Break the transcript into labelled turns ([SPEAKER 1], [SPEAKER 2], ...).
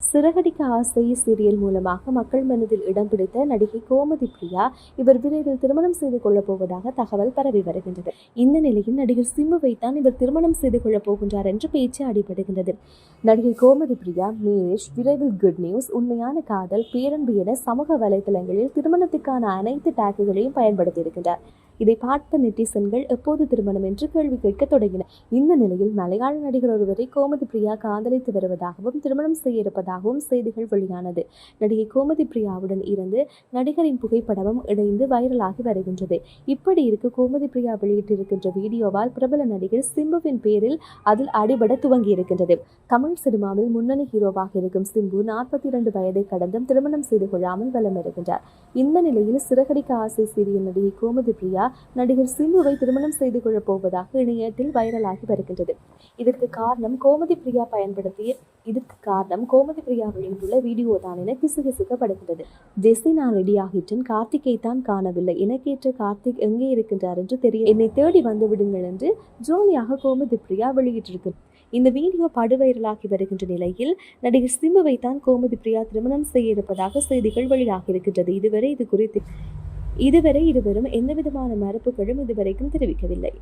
[SPEAKER 1] சிறகடிக்க ஆசை சீரியல் மூலமாக மக்கள் மனதில் இடம் பிடித்த நடிகை கோமதி பிரியா இவர் விரைவில் திருமணம் செய்து கொள்ளப் போவதாக தகவல் பரவி வருகின்றது. இந்த நிலையில் நடிகர் சிம்புவை தான் இவர் திருமணம் செய்து கொள்ளப் போகின்றார் என்று பேச்சு அடிபடுகின்றது. நடிகை கோமதி பிரியா மேரேஜ் விரைவில் குட் நியூஸ் உண்மையான காதல் பேரன்பு என சமூக வலைதளங்களில் திருமணத்துக்கான அனைத்து டேக்குகளையும் பயன்படுத்தியிருக்கின்றார் இதை பார்த்த நெட்டிசன்கள் எப்போது திருமணம் என்று கேள்வி கேட்க தொடங்கினர் இந்த நிலையில் மலையாள நடிகர் ஒருவரை கோமதி பிரியா காதலித்து வருவதாகவும் திருமணம் செய்ய இருப்பதாகவும் செய்திகள் வெளியானது. நடிகை கோமதி பிரியாவுடன் இருந்து நடிகரின் புகைப்படமும் இணைந்து வைரலாகி வருகின்றது. இப்படி இருக்க கோமதி பிரியா வெளியிட்டிருக்கின்ற வீடியோவால் பிரபல நடிகர் சிம்புவின் பேரில் அதில் அடிபட துவங்கி இருக்கின்றது தமிழ் சினிமாவில் முன்னணி ஹீரோவாக இருக்கும் சிம்பு நாற்பத்தி இரண்டு வயதை கடந்தும் திருமணம் செய்து கொள்ளாமல் வலம் வருகின்றார். இந்த நிலையில் சிறகடிக்க ஆசை சீரியல் நடிகை கோமதி பிரியா நடிகர் சிம்புவை திருமணம் செய்து கொள்ளப் போவதாக இணையத்தில் வைரலாகி வருகின்றது. இதற்கு காரணம் கோமதி பிரியா பயன்படுத்திய இதற்கு காரணம் கோமதி பிரியா வெளியிட்டுள்ள வீடியோ தான் என கிசுகிசுக்கப்படுகின்றது ஜெஸ்ஸி நான் ரெடி ஆகிட்டேன் கார்த்திகை தான் காணவில்லை. எனக்கேற்ற கார்த்திக் எங்கே இருக்கின்றார் என்று தெரிய என்னை தேடி வந்து விடுங்கள் என்று ஜோலியாக கோமதி பிரியா வெளியிட்டிருக்கு. இந்த வீடியோ படுவைரலாகி வருகின்ற நிலையில் நடிகர் சிம்புவை தான் கோமதி பிரியா திருமணம் செய்ய இருப்பதாக செய்திகள் வெளியாகி இருக்கின்றது. இதுவரை இது குறித்து இதுவரை இருவரும் எந்தவிதமான மறுப்புகளும் இதுவரைக்கும் தெரிவிக்கவில்லை.